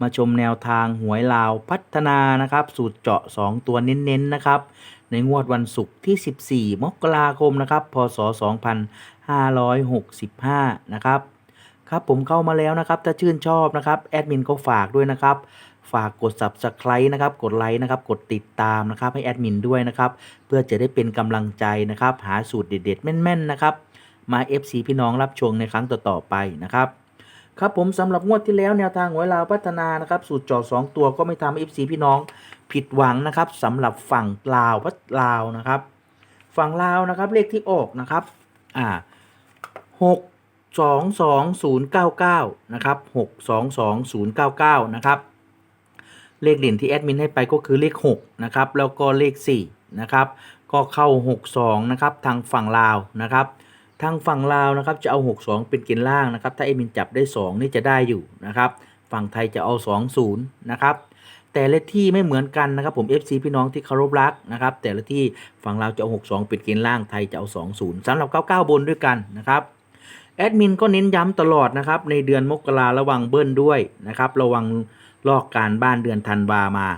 มาชมแนวทางหวยลาวพัฒนานะครับ สูตรเจาะ 2 ตัวเน้นๆนะครับ ในงวดวันศุกร์ที่ 14 มกราคมนะครับ พศ 2565 นะครับ ครับผมเข้ามาแล้วนะครับ ถ้าชื่นชอบนะครับ แอดมินก็ฝากด้วยนะครับ ฝากกด subscribe นะครับ กดไลค์นะครับ กดติดตามนะครับ ให้แอดมินด้วยนะครับ เพื่อจะได้เป็นกำลังใจนะครับ หาสูตรเด็ดๆ แม่นๆ นะครับ มา FC พี่น้องรับชมในครั้งต่อๆไปนะครับ ครับผมสำหรับงวดที่แล้วแนวทางหวยลาวพัฒนานะครับสูตรเจาะ2ตัวก็ไม่ทำให้ FC พี่น้องผิดหวังนะครับสำหรับฝั่งลาวพัฒลาวนะครับ ฝั่งลาวนะครับเลขที่ออกนะครับอ่าหกสองสองศูนย์เก้าเก้านะครับหกสองสองศูนย์เก้าเก้านะครับเลขเด่นที่แอดมินให้ไปก็คือเลข6นะครับแล้วก็เลข4นะครับก็เข้า 62นะครับทางฝั่งลาวนะครับ ทางฝั่งลาวนะครับจะเอา 62 เป็นเกณฑ์ล่างนะครับ ถ้าแอมินจับได้ 2 นี่จะได้อยู่นะครับ ฝั่งไทยจะเอา 20 นะครับ แต่ละที่ไม่เหมือนกันนะครับผม FC พี่น้องที่เคารพรักนะครับ แต่ละที่ฝั่งลาวจะเอา 62 เป็นเกณฑ์ล่างไทยจะเอา 20สำหรับ 99 บนด้วยกันนะครับแอดมินก็เน้นย้ำตลอดนะครับ ในเดือนมกราระวังเบิ้ลด้วยนะครับ ระวังลอกการบ้านเดือนธันวามา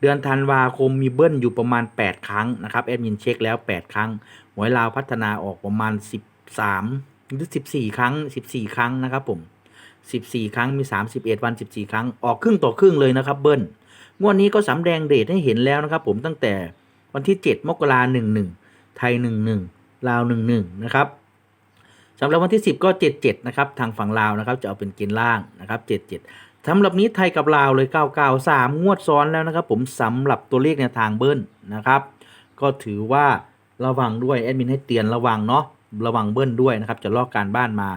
เดือนธันวาคมมีเบิ้ลอยู่ประมาณ 8 ครั้งนะครับแอดมินเช็คแล้ว 8 ครั้งหวยลาวพัฒนาออกประมาณ 13หรือ14ครั้ง14ครั้งนะครับผม14ครั้งมี31วัน14ครั้งออกครึ่งต่อครึ่งเลยนะครับเบิ้ลงวดนี้ก็สำแดงเดชให้เห็นแล้วนะครับ ผมตั้งแต่วันที่7มกราหนึ่งหนึ่งไทย11ลาว11นะครับสำหรับวันที่ 10 ก็ 77 นะครับ ทางฝั่งลาวนะครับ จะเอาเป็นเกณฑ์ล่างนะครับ 77สำหรับนี้ไทยกับลาวเลย 993 งวดซ้อนแล้วนะครับผมสำหรับตัวเลขในทางเบิ้ลนะครับ ก็ถือว่าระวังด้วยแอดมินให้เตือนระวังเนาะ ระวังเบิ้ลด้วยนะครับ จะลอกการบ้านมา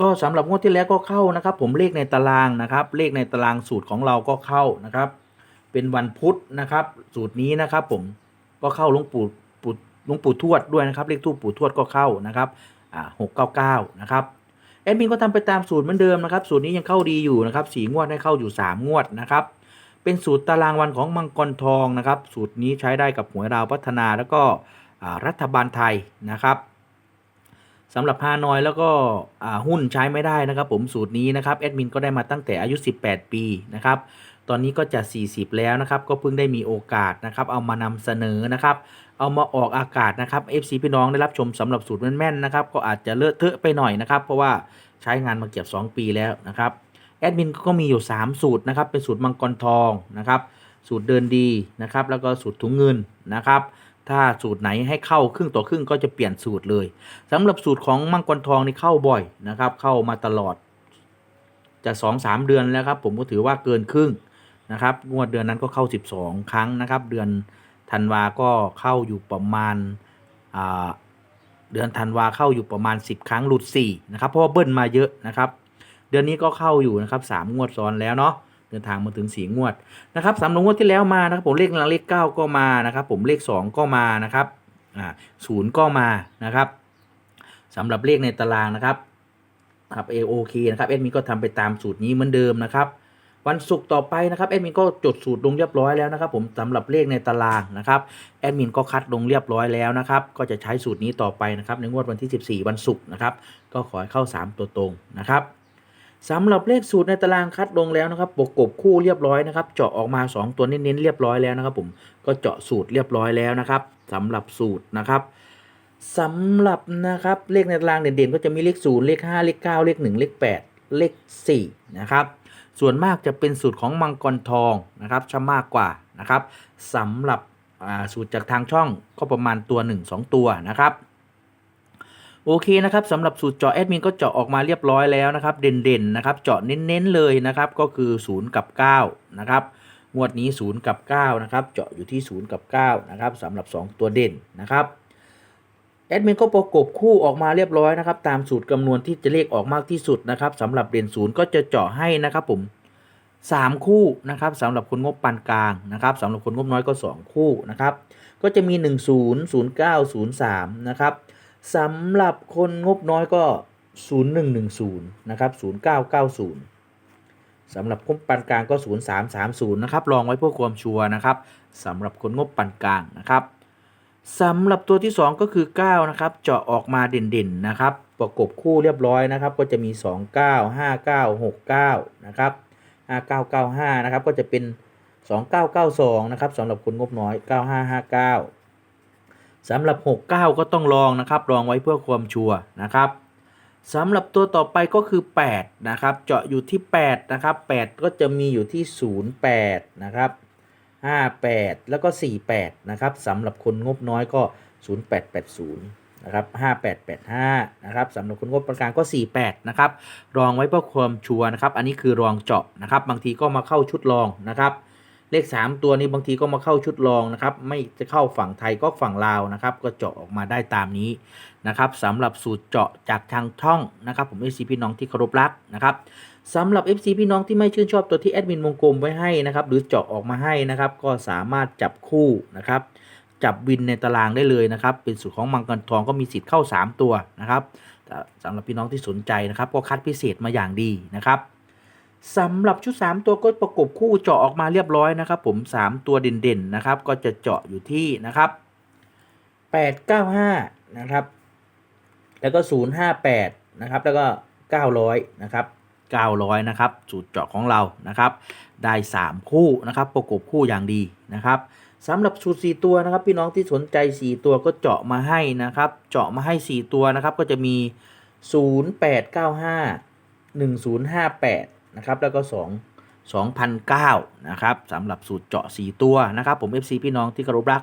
ก็สำหรับงวดที่แล้วก็เข้านะครับ ผมเลขในตารางนะครับ เลขในตารางสูตรของเราก็เข้านะครับ เป็นวันพุธนะครับ สูตรนี้นะครับ ผมก็เข้าหลวงปู่ปู่หลวงปู่ทวดด้วยนะครับ เลขทูปปู่ทวดก็เข้านะครับอ่าหกเก้าเก้านะครับแอดมินก็ทำไปตามสูตรเหมือนเดิมนะครับ สูตรนี้ยังเข้าดีอยู่นะครับสี่งวดให้เข้าอยู่สามงวดนะครับเป็นสูตรตารางวันของมังกรทองนะครับ สูตรนี้ใช้ได้กับหวยดาวพัฒนาแล้วก็รัฐบาลไทยนะครับ สำหรับฮานอยแล้วก็หุ้นใช้ไม่ได้นะครับ ผมสูตรนี้นะครับแอดมินก็ได้มาตั้งแต่อายุ 18 ปีนะครับตอนนี้ก็จะ 40 แล้วนะครับก็เพิ่งได้มีโอกาสนะครับเอามานำเสนอนะครับเอามาออกอากาศนะครับ FC พี่น้องได้รับชมสำหรับสูตรแม่นๆนะครับก็อาจจะเลอะเทอะไปหน่อยนะครับเพราะว่าใช้งานมาเกือบ2 ปีแล้วนะครับแอดมินก็มีอยู่ 3 สูตรนะครับเป็นสูตรมังกรทองนะครับสูตรเดินดีนะครับแล้วก็สูตรถุงเงินนะครับ ถ้าสูตรไหนให้เข้าครึ่งต่อครึ่งก็จะเปลี่ยนสูตรเลยสำหรับสูตรของมังกรทองนี่เข้าบ่อยนะครับ เข้ามาตลอด จะ2-3เดือนแล้วครับ ผมก็ถือว่าเกินครึ่งนะครับ งวดเดือนนั้นก็เข้า 12 ครั้งนะครับ เดือนธันวาก็เข้าอยู่ประมาณาเดือนธันวาเข้าอยู่ประมาณ 10 ครั้งหลุด4นะครับเพราะว่าเบิ้ลมาเยอะนะครับ เดือนนี้ก็เข้าอยู่นะครับ3งวดซ้อนแล้วเนาะ เดินทางมาถึง4งวดนะครับสามงวดที่แล้วมานะครับผมเลขหลังเลข9ก็มานะครับ ผมเลข2ก็มานะครับอ่าศูนย์ก็มานะครับสำหรับเลขในตารางนะครับครับเอโอเคนะครับเอ็ดมินก็ทำไปตามสูตรนี้เหมือนเดิมนะครับ วันศุกร์ต่อไปนะครับแอดมินก็จดสูตรลงเรียบร้อยแล้วนะครับผมสำหรับเลขในตารางนะครับแอดมินก็คัดลงเรียบร้อยแล้วนะครับก็จะใช้สูตรนี้ต่อไปนะครับในงวดวันที่ 14 วันศุกร์นะครับก็ขอให้เข้า 3 ตัวตรงนะครับ สำหรับเลขสูตรในตารางคัดลงแล้วนะครับประกบคู่เรียบร้อยนะครับ เจาะออกมา 2 ตัวเน้นๆเรียบร้อยแล้วนะครับ ผมก็เจาะสูตรเรียบร้อยแล้วนะครับสำหรับสูตรนะครับสำหรับนะครับเลขในตารางเด่นๆ ก็จะมีเลข0เลข 5 เลข 9 เลข 1 เลข 8 เลข4นะครับส่วนมากจะเป็นสูตรของมังกรทองนะครับจะมากกว่านะครับสำหรับสูตรจากทางช่องก็ประมาณตัว 1 2 ตัวนะครับ โอเคนะครับสำหรับสูตรเจาะแอดมินก็เจาะออกมาเรียบร้อยแล้วนะครับ เด่นๆนะครับ เจาะเน้นๆเลยนะครับ ก็คือ 0 กับ 9 นะครับงวดนี้ 0 กับ 9 นะครับ เจาะอยู่ที่ 0 กับ 9 นะครับสำหรับ 2 ตัวเด่นนะครับแอดมินก็ประกบคู่ออกมาเรียบร้อยนะครับ ตามสูตรคำนวณที่จะเลขออกมากที่สุดนะครับสำหรับเด่นศูนย์ก็จะเจาะให้นะครับผม3 คู่นะครับสำหรับคนงบปานกลางนะครับสำหรับคนงบน้อยก็ 2 คู่นะครับ ก็จะมี 10 09 03 นะครับ สำหรับคนงบน้อยก็ 0110 นะครับ 0990 สำหรับงบปานกลางก็ 0330 นะครับ ลองไว้เพื่อความชัวร์นะครับสำหรับคนงบปานกลางนะครับสำหรับตัวที่ 2 ก็คือ 9 นะครับ เจาะออกมาเด่นๆนะครับ ประกบคู่เรียบร้อยนะครับ ก็จะมี 29 59 69 นะครับ 5995 นะครับ ก็จะเป็น 2992 นะครับสำหรับคนงบน้อย 9559 สำหรับ 69 ก็ต้องลองนะครับลองไว้เพื่อความชัวร์นะครับสำหรับตัวต่อไปก็คือ 8 นะครับ เจาะอยู่ที่ 8 นะครับ 8 ก็จะมีอยู่ที่ 08 นะครับ 58 แล้วก็ 48 นะครับสำหรับคนงบน้อยก็ 0880 นะครับ 5885 นะครับสำหรับคนงบปานกางก็ 48 นะครับ รองไว้เพื่อความชัวร์นะครับ อันนี้คือรองเจาะนะครับ บางทีก็มาเข้าชุดรองนะครับ เลข 3 ตัวนี้บางทีก็มาเข้าชุดรองนะครับ ไม่จะเข้าฝั่งไทยก็ฝั่งลาวนะครับ ก็เจาะออกมาได้ตามนี้นะครับสำหรับสูตรเจาะจากทางช่องนะครับ ผม FC พี่น้องที่เคารพรักนะครับสำหรับ FC พี่น้องที่ไม่ชื่นชอบตัวที่แอดมินวงกลมไว้ให้นะครับ หรือเจาะออกมาให้นะครับ ก็สามารถจับคู่นะครับจับวินในตารางได้เลยนะครับ เป็นสูตรของมังกรทองก็มีสิทธิ์เข้า 3 ตัวนะครับสำหรับพี่น้องที่สนใจนะครับ ก็คัดพิเศษมาอย่างดีนะครับ สำหรับชุด 3 ตัวก็ประกบคู่เจาะออกมาเรียบร้อยนะครับ ผม 3 ตัวเด่นๆนะครับ ก็จะเจาะอยู่ที่นะครับ 895 นะครับ แล้วก็ 058 นะครับ แล้วก็ 900 นะครับ 900 นะครับสูตรเจาะของเรานะครับ ได้ 3 คู่นะครับ ประกบคู่อย่างดีนะครับสำหรับสูตร 4 ตัวนะครับ พี่น้องที่สนใจ 4 ตัวก็เจาะมาให้นะครับ เจาะมาให้ 4 ตัวนะครับก็จะมี 0895 1058 นะครับแล้วก็2 2009นะครับสำหรับสูตรเจาะ 4 ตัวนะครับผม FC พี่น้องที่เคารพรัก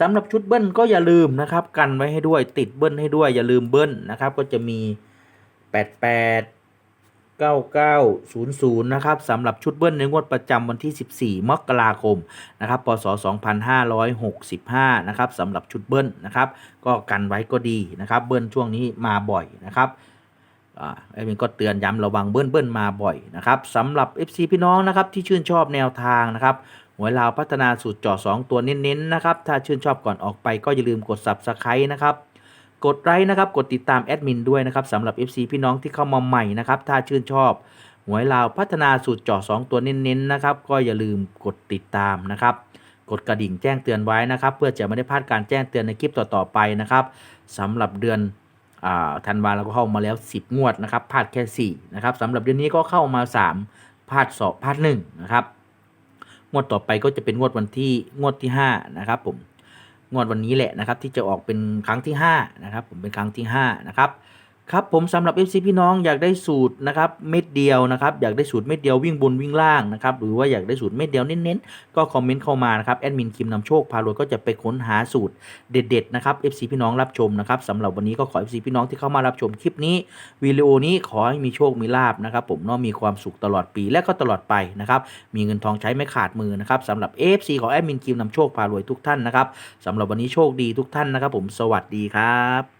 สำหรับชุดเบิ้ลก็อย่าลืมนะครับกันไว้ให้ด้วยติดเบิ้ลให้ด้วยอย่าลืมเบิ้ลนะครับก็จะมี 88 9900 นะครับสำหรับชุดเบิ้ลในงวดประจำวันที่ 14 มกราคมนะครับพศ 2565 นะครับสำหรับชุดเบิ้ลนะครับ ก็กันไว้ก็ดีนะครับ เบิ้ลช่วงนี้มาบ่อยนะครับ แอดมินก็เตือนย้ำระวังเบิ้ลเบิ้ลมาบ่อยนะครับสำหรับ FC พี่น้องนะครับที่ชื่นชอบแนวทางนะครับหวยลาวพัฒนาสูตรเจาะ2ตัวเน้นๆนะครับถ้าชื่นชอบก่อนออกไปก็อย่าลืมกด Subscribe นะครับกดไลค์นะครับกดติดตามแอดมินด้วยนะครับสำหรับ FC พี่น้องที่เข้ามาใหม่นะครับถ้าชื่นชอบหวยลาวพัฒนาสูตรเจาะ2ตัวเน้นๆนะครับก็อย่าลืมกดติดตามนะครับกดกระดิ่งแจ้งเตือนไว้นะครับ เพื่อจะไม่ได้พลาดการแจ้งเตือนในคลิปต่อๆไปนะครับสำหรับเดือน ธันวาเราก็เข้ามาแล้ว 10 งวดนะครับพลาดแค่4นะครับสำหรับเดือนนี้ก็เข้ามา 3พลาดสอบพลาด1นะครับงวดต่อไปก็จะเป็นงวดวันที่งวดที่5นะครับผมงวดวันนี้แหละนะครับที่จะออกเป็นครั้งที่5นะครับผมเป็นครั้งที่5นะครับ ครับผมสำหรับ FC พี่น้องอยากได้สูตรนะครับเม็ดเดียวนะครับอยากได้สูตรเม็ดเดียววิ่งบนวิ่งล่างนะครับหรือว่าอยากได้สูตรเม็ดเดียวเน้นๆก็คอมเมนต์เข้ามานะครับแอดมินคิมนำโชคพารวยก็จะไปค้นหาสูตรเด็ดๆนะครับ FC พี่น้องรับชมนะครับสำหรับวันนี้ก็ขอ FC พี่น้องที่เข้ามารับชมคลิปนี้วิดีโอนี้ขอให้มีโชคมีลาบนะครับผมเนาะมีความสุขตลอดปีและก็ตลอดไปนะครับมีเงินทองใช้ไม่ขาดมือนะครับสำหรับ FC ของแอดมินคิมนำโชคพารวยทุกท่านนะครับสำหรับวันนี้โชคดีทุกท่านนะครับผมสวัสดีครับ